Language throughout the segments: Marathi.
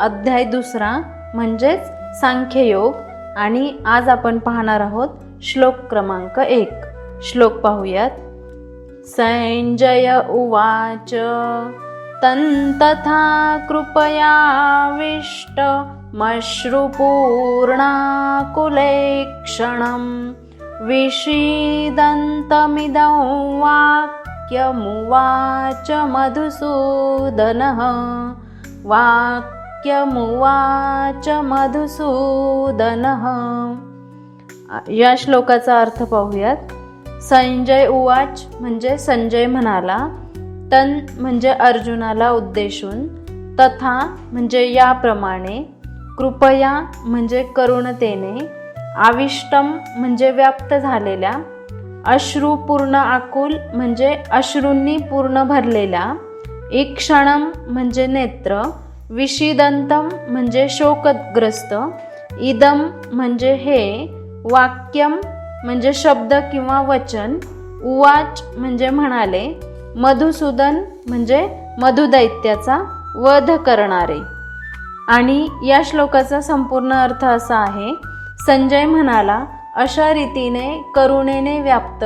अध्याय दुसरा म्हणजेच सांख्ययोग आणि आज आपण पाहणार आहोत श्लोक क्रमांक एक. श्लोक पाहूयात. संजय उवाच तंतथा कृपयाविष्ट मश्रुपूर्णाकुलेक्षणं विषीदन्तमिदं वाक्यमुवाच मधुसूदनः। वाक्यमुवाच मधुसूदनः. या श्लोकाचा अर्थ पाहूयात. संजय उवाच म्हणजे संजय म्हणाला तन म्हणजे अर्जुनाला उद्देशून तथा म्हणजे याप्रमाणे कृपया म्हणजे करुणतेने आविष्टम म्हणजे व्याप्त झालेल्या अश्रू पूर्ण आकुल म्हणजे अश्रूंनी पूर्ण भरलेल्या इक्षणम म्हणजे नेत्र विषिदंतम म्हणजे शोकग्रस्त इदम म्हणजे हे वाक्यम म्हणजे शब्द किंवा वचन उवाच म्हणजे म्हणाले मधुसूदन म्हणजे मधुदैत्याचा वध करणारे. आणि या श्लोकाचा संपूर्ण अर्थ असा आहे संजय म्हणाला अशा रीतीने करुणेने व्याप्त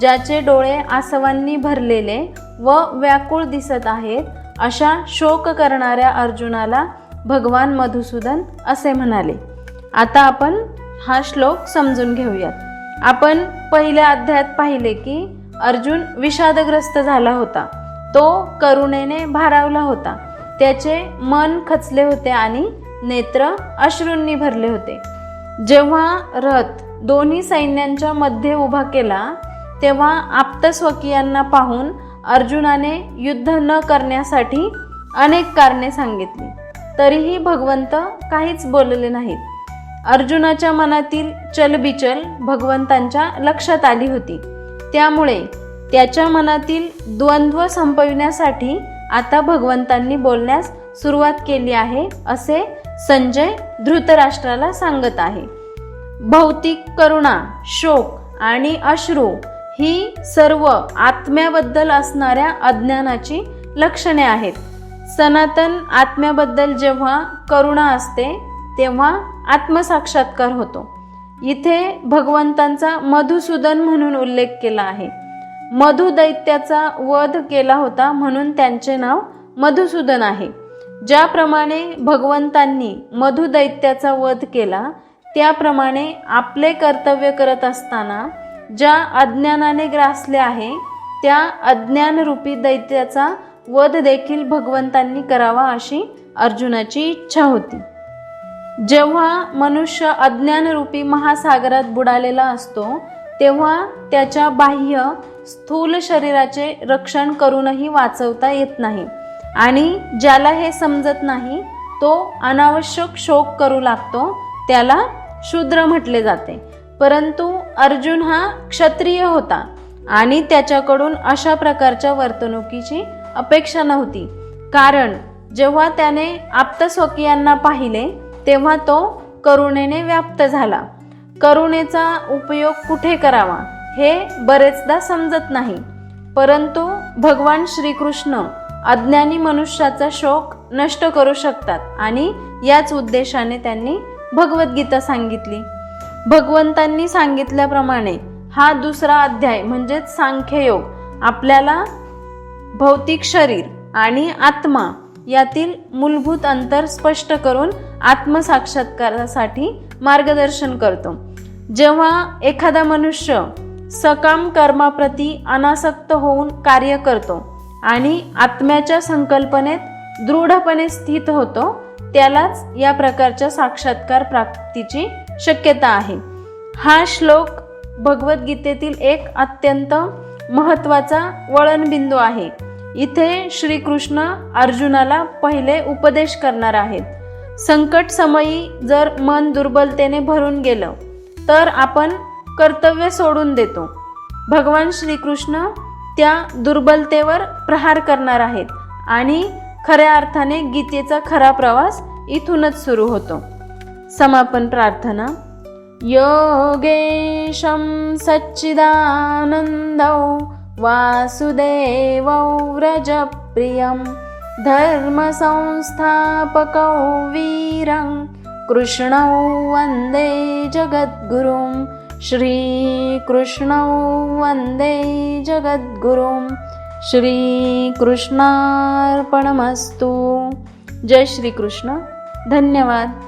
ज्याचे डोळे आसवांनी भरलेले व व्याकुळ दिसत आहेत अशा शोक करणाऱ्या अर्जुनाला भगवान मधुसूदन असे म्हणाले. आता आपण हा श्लोक समजून घेऊयात. आपण पहिल्या अध्यायात पाहिले की अर्जुन विषादग्रस्त झाला होता. तो करुणेने भारावला होता. त्याचे मन खचले होते आणि नेत्र अश्रूंनी भरले होते. जेव्हा रथ दोन्ही सैन्यांच्या मध्ये उभा केला तेव्हा आप्तस्वकीयांना पाहून अर्जुनाने युद्ध न करण्यासाठी अनेक कारणे सांगितली. तरीही भगवंत काहीच बोलले नाहीत. अर्जुनाच्या मनातील चलबिचल भगवंतांच्या लक्षात आली होती. त्यामुळे त्याच्या मनातील द्वंद्व संपविण्यासाठी आता भगवंतांनी बोलण्यास सुरुवात केली आहे असे संजय धृतराष्ट्राला सांगत आहे. भौतिक करुणा शोक आणि अश्रू ही सर्व आत्म्याबद्दल असणाऱ्या अज्ञानाची लक्षणे आहेत. सनातन आत्म्याबद्दल जेव्हा करुणा असते तेव्हा आत्मसाक्षात्कार होतो. इथे भगवंतांचा मधुसूदन म्हणून उल्लेख केला आहे. मधु दैत्याचा वध केला होता म्हणून त्यांचे नाव मधुसूदन आहे. ज्याप्रमाणे भगवंतांनी मधु दैत्याचा वध केला त्याप्रमाणे आपले कर्तव्य करत असताना ज्या अज्ञानाने ग्रासले आहे त्या अज्ञानरूपी दैत्याचा वध देखील भगवंतांनी करावा अशी अर्जुनाची इच्छा होती. जेव्हा मनुष्य अज्ञानरूपी महासागरात बुडालेला असतो तेव्हा त्याच्या बाह्य स्थूल शरीराचे रक्षण करूनही वाचवता येत नाही आणि ज्याला हे समजत नाही तो अनावश्यक शोक करू लागतो त्याला शूद्र म्हटले जाते. परंतु अर्जुन हा क्षत्रिय होता आणि त्याच्याकडून अशा प्रकारच्या वर्तणुकीची अपेक्षा नव्हती. कारण जेव्हा त्याने आप्तस्वकीयांना पाहिले तेव्हा तो करुणेने व्याप्त झाला. करुणेचा उपयोग कुठे करावा हे बरेचदा समजत नाही. परंतु भगवान श्रीकृष्ण अज्ञानी मनुष्याचा शोक नष्ट करू शकतात आणि याच उद्देशाने त्यांनी भगवद्गीता सांगितली. भगवंतांनी सांगितल्याप्रमाणे हा दुसरा अध्याय म्हणजेच सांख्ययोग आपल्याला भौतिक शरीर आणि आत्मा यातील मूलभूत अंतर स्पष्ट करून आत्मसाक्षात्कारासाठी मार्गदर्शन करतो. जेव्हा एखादा मनुष्य सकाम कर्माप्रती अनासक्त होऊन कार्य करतो आणि आत्म्याच्या संकल्पनेत दृढपणे स्थित होतो त्यालाच या प्रकारच्या साक्षात्कार प्राप्तीची शक्यता आहे. हा श्लोक भगवद्गीतेतील एक अत्यंत महत्त्वाचा वळणबिंदू आहे. इथे श्रीकृष्ण अर्जुनाला पहिले उपदेश करणार आहेत. संकट समयी जर मन दुर्बलतेने भरून गेलं तर आपण कर्तव्य सोडून देतो. भगवान श्रीकृष्ण त्या दुर्बलतेवर प्रहार करणार आहेत आणि खऱ्या अर्थाने गीतेचा खरा प्रवास इथूनच सुरू होतो. समापन प्रार्थना। योगेशं सच्चिदानन्दौ वासुदेवौ व्रजप्रियं धर्मसंस्थापकौ वीरं कृष्णौ वन्दे जगद्गुरुं श्रीकृष्णौ वन्दे जगद्गुरुं श्रीकृष्णार्पणमस्तु। जय श्रीकृष्ण। धन्यवाद।